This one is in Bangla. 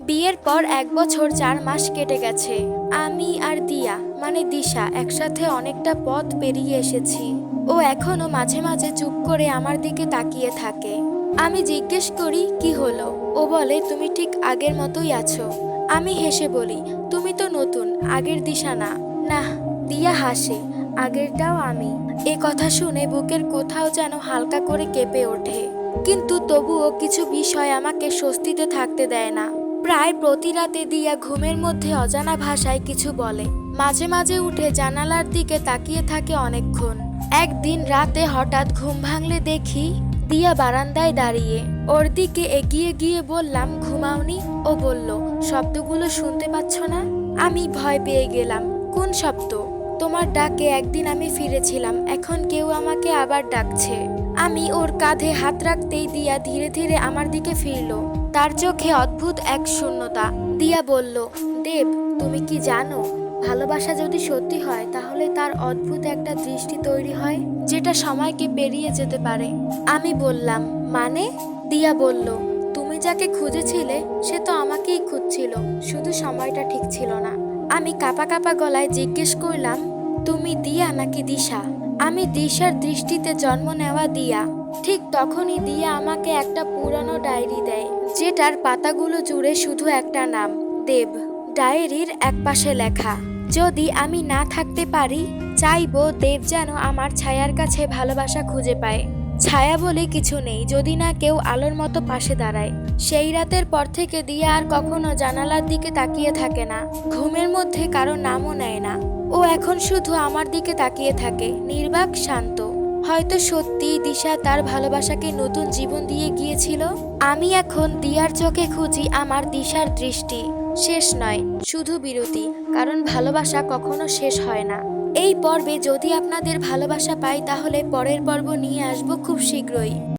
বিয়ের পর এক বছর চার মাস কেটে গেছে। আমি আর দিয়া মানে দিশা, একসাথে অনেকটা পথ পেরিয়ে এসেছি। ও এখনও মাঝে মাঝে চুপ করে আমার দিকে তাকিয়ে থাকে। আমি জিজ্ঞেস করি, কি হলো? ও বলে, তুমি ঠিক আগের মতোই আছো। আমি হেসে বলি, তুমি তো নতুন, আগের দিশা না। না দিয়া হাসে, আগেরটাও আমি। এ কথা শুনে বুকের কোথাও যেন হালকা করে কেঁপে ওঠে। কিন্তু তবুও কিছু বিষয় আমাকে স্বস্তিতে থাকতে দেয় না। প্রায় প্রতি রাতে দিয়া ঘুমের মধ্যে অজানা ভাষায় কিছু বলে। মাঝে মাঝে উঠে জানালার দিকে তাকিয়ে থাকে অনেকক্ষণ। একদিন রাতে হঠাৎ ঘুম ভাঙলে দেখি দিয়া বারান্দায় দাঁড়িয়ে। ওর দিকে এগিয়ে গিয়ে বললাম, ঘুমাওনি? ও বলল, শব্দগুলো শুনতে পাচ্ছ না? আমি ভয় পেয়ে গেলাম। কোন শব্দ? তোমার ডাকে একদিন আমি ফিরেছিলাম। এখন কেউ আমাকে আবার ডাকছে। আমি ওর কাঁধে হাত রাখতেই দিয়া ধীরে ধীরে আমার দিকে ফিরল। তার চোখে অদ্ভুত এক শূন্যতা। দিয়া বলল, দেব, তুমি কি জানো, ভালোবাসা যদি সত্যি হয়, তাহলে তার অদ্ভুত একটা দৃষ্টি তৈরি হয়, যেটা সময়কে পেরিয়ে যেতে পারে। আমি বললাম মানে? দিয়া বলল, তুমি যাকে খুঁজেছিলে, সে তো আমাকেই খুঁজছিল, শুধু সময়টা ঠিক ছিল না। আমি কাপা কাপা গলায় জিজ্ঞেস করলাম তুমি দিয়া নাকি দিশা? আমি দিশার দৃষ্টিতে জন্ম নেওয়া দিয়া, ঠিক তখনই দিয়া আমাকে একটা পুরানো ডায়েরি দেয়, যেটার পাতাগুলো জুড়ে শুধু একটা নাম, দেব। ডায়েরির এক পাশে লেখা, যদি আমি না থাকতে পারি, চাইব দেব যেন আমার ছায়ার কাছে ভালোবাসা খুঁজে পায়। ছায়া বলে কিছু নেই, যদি না কেউ আলোর মতো পাশে দাঁড়ায়। সেই রাতের পর থেকে দিয়া আর কখনো জানালার দিকে তাকিয়ে থাকে না। ঘুমের মধ্যে কারও নামও নেয় না। ও এখন শুধু আমার দিকে তাকিয়ে থাকে, নির্বাক, শান্ত। হয়তো সত্যি দিশা তার ভালোবাসাকে নতুন জীবন দিয়ে গিয়েছিল? আমি এখন দিয়ার চোখে খুঁজি আমার দিশার দৃষ্টি। শেষ নয়, শুধু বিরতি, কারণ ভালোবাসা কখনো শেষ হয় না। এই পর্বে যদি আপনাদের ভালোবাসা পাই, তাহলে পরের পর্ব নিয়ে আসব খুব শীঘ্রই।